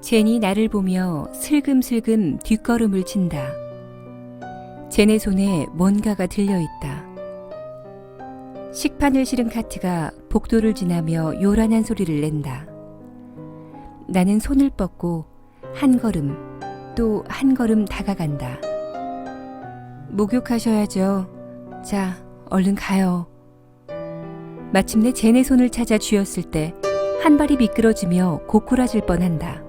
제니 나를 보며 슬금슬금 뒷걸음을 친다. 제네 손에 뭔가가 들려 있다. 식판을 실은 카트가 복도를 지나며 요란한 소리를 낸다. 나는 손을 뻗고 한 걸음 또 한 걸음 다가간다. 목욕하셔야죠. 자, 얼른 가요. 마침내 제네 손을 찾아 쥐었을 때 한 발이 미끄러지며 고꾸라질 뻔한다.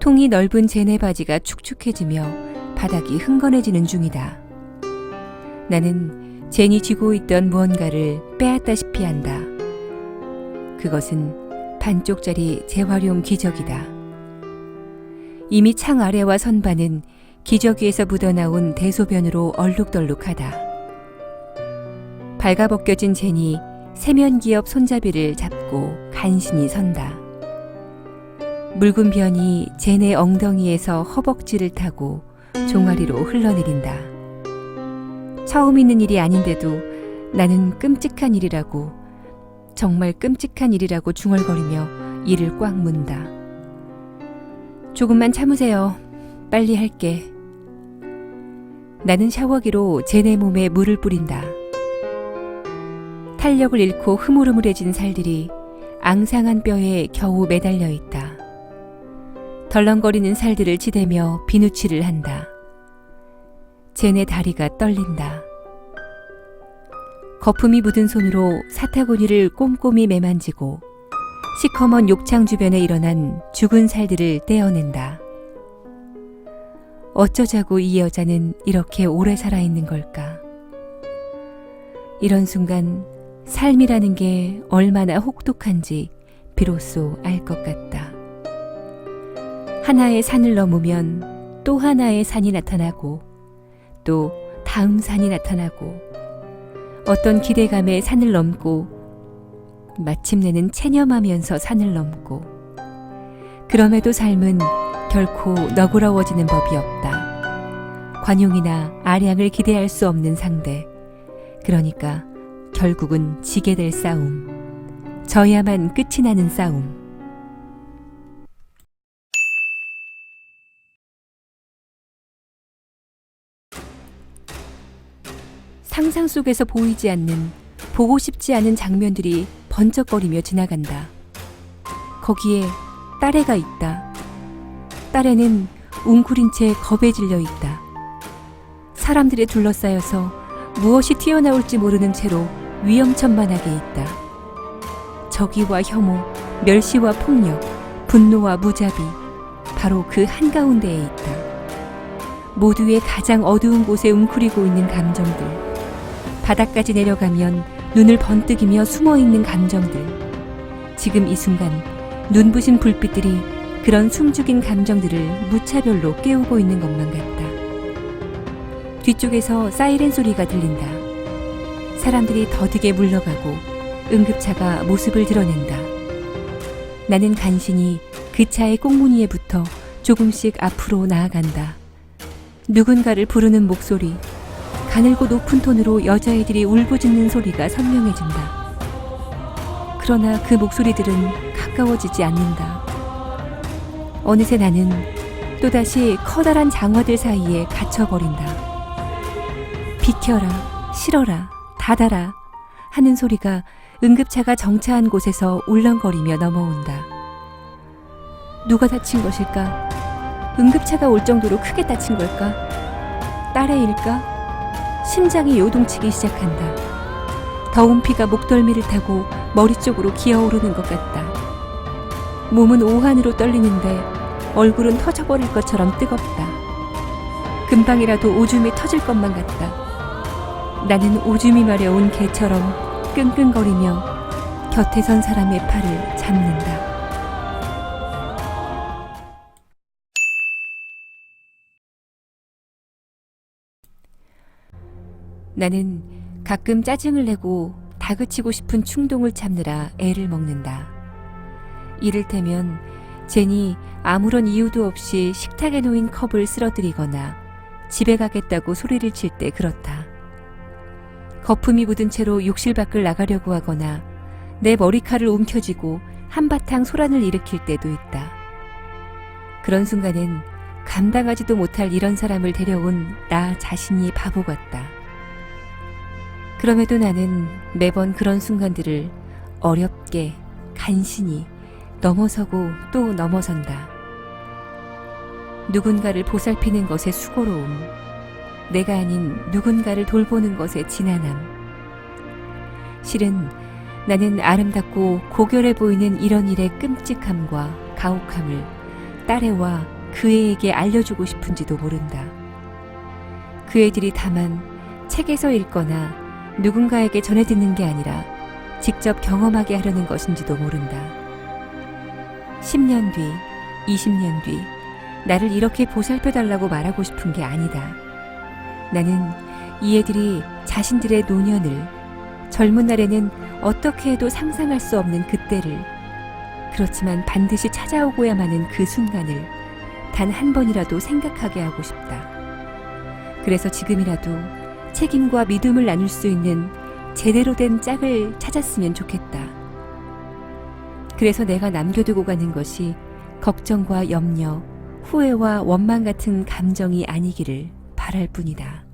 통이 넓은 제네 바지가 축축해지며 바닥이 흥건해지는 중이다. 나는 제니 쥐고 있던 무언가를 빼앗다시피 한다. 그것은 반쪽짜리 재활용 기저귀다. 이미 창 아래와 선반은 기저귀에서 묻어나온 대소변으로 얼룩덜룩하다. 발가벗겨진 제니 세면기업 손잡이를 잡고 간신히 선다. 묽은 변이 제네 엉덩이에서 허벅지를 타고 종아리로 흘러내린다. 처음 있는 일이 아닌데도 나는 끔찍한 일이라고, 정말 끔찍한 일이라고 중얼거리며 이를 꽉 문다. 조금만 참으세요. 빨리 할게. 나는 샤워기로 제네 몸에 물을 뿌린다. 탄력을 잃고 흐물흐물해진 살들이 앙상한 뼈에 겨우 매달려 있다. 덜렁거리는 살들을 치대며 비누칠을 한다. 제네 다리가 떨린다. 거품이 묻은 손으로 사타구니를 꼼꼼히 매만지고 시커먼 욕창 주변에 일어난 죽은 살들을 떼어낸다. 어쩌자고 이 여자는 이렇게 오래 살아있는 걸까? 이런 순간 삶이라는 게 얼마나 혹독한지 비로소 알 것 같다. 하나의 산을 넘으면 또 하나의 산이 나타나고 또 다음 산이 나타나고 어떤 기대감에 산을 넘고 마침내는 체념하면서 산을 넘고 그럼에도 삶은 결코 너그러워지는 법이 없다. 관용이나 아량을 기대할 수 없는 상대. 그러니까 결국은 지게 될 싸움. 져야만 끝이 나는 싸움. 상상 속에서 보이지 않는 보고 싶지 않은 장면들이 번쩍거리며 지나간다. 거기에 딸애가 있다. 딸애는 웅크린 채 겁에 질려 있다. 사람들에 둘러싸여서 무엇이 튀어나올지 모르는 채로 위험천만하게 있다. 적의와 혐오, 멸시와 폭력, 분노와 무자비, 바로 그 한가운데에 있다. 모두의 가장 어두운 곳에 웅크리고 있는 감정들. 바닥까지 내려가면 눈을 번뜩이며 숨어 있는 감정들. 지금 이 순간 눈부신 불빛들이 그런 숨죽인 감정들을 무차별로 깨우고 있는 것만 같다. 뒤쪽에서 사이렌 소리가 들린다. 사람들이 더디게 물러가고 응급차가 모습을 드러낸다. 나는 간신히 그 차의 꽁무니에 붙어 조금씩 앞으로 나아간다. 누군가를 부르는 목소리, 가늘고 높은 톤으로 여자애들이 울부짖는 소리가 선명해진다. 그러나 그 목소리들은 가까워지지 않는다. 어느새 나는 또다시 커다란 장화들 사이에 갇혀버린다. 비켜라, 싫어라, 닫아라 하는 소리가 응급차가 정차한 곳에서 울렁거리며 넘어온다. 누가 다친 것일까? 응급차가 올 정도로 크게 다친 걸까? 딸의 일까? 심장이 요동치기 시작한다. 더운 피가 목덜미를 타고 머리 쪽으로 기어오르는 것 같다. 몸은 오한으로 떨리는데 얼굴은 터져버릴 것처럼 뜨겁다. 금방이라도 오줌이 터질 것만 같다. 나는 오줌이 마려운 개처럼 끙끙거리며 곁에 선 사람의 팔을 잡는다. 나는 가끔 짜증을 내고 다그치고 싶은 충동을 참느라 애를 먹는다. 이를테면 제니 아무런 이유도 없이 식탁에 놓인 컵을 쓰러뜨리거나 집에 가겠다고 소리를 칠 때 그렇다. 거품이 묻은 채로 욕실 밖을 나가려고 하거나 내 머리칼을 움켜쥐고 한바탕 소란을 일으킬 때도 있다. 그런 순간엔 감당하지도 못할 이런 사람을 데려온 나 자신이 바보 같다. 그럼에도 나는 매번 그런 순간들을 어렵게, 간신히 넘어서고 또 넘어선다. 누군가를 보살피는 것의 수고로움, 내가 아닌 누군가를 돌보는 것의 지난함. 실은 나는 아름답고 고결해 보이는 이런 일의 끔찍함과 가혹함을 딸애와 그 애에게 알려주고 싶은지도 모른다. 그 애들이 다만 책에서 읽거나 누군가에게 전해 듣는 게 아니라 직접 경험하게 하려는 것인지도 모른다. 10년 뒤, 20년 뒤, 나를 이렇게 보살펴 달라고 말하고 싶은 게 아니다. 나는 이 애들이 자신들의 노년을 젊은 날에는 어떻게 해도 상상할 수 없는 그때를 그렇지만 반드시 찾아오고야만 하는 그 순간을 단 한 번이라도 생각하게 하고 싶다. 그래서 지금이라도 책임과 믿음을 나눌 수 있는 제대로 된 짝을 찾았으면 좋겠다. 그래서 내가 남겨두고 가는 것이 걱정과 염려, 후회와 원망 같은 감정이 아니기를 바랄 뿐이다.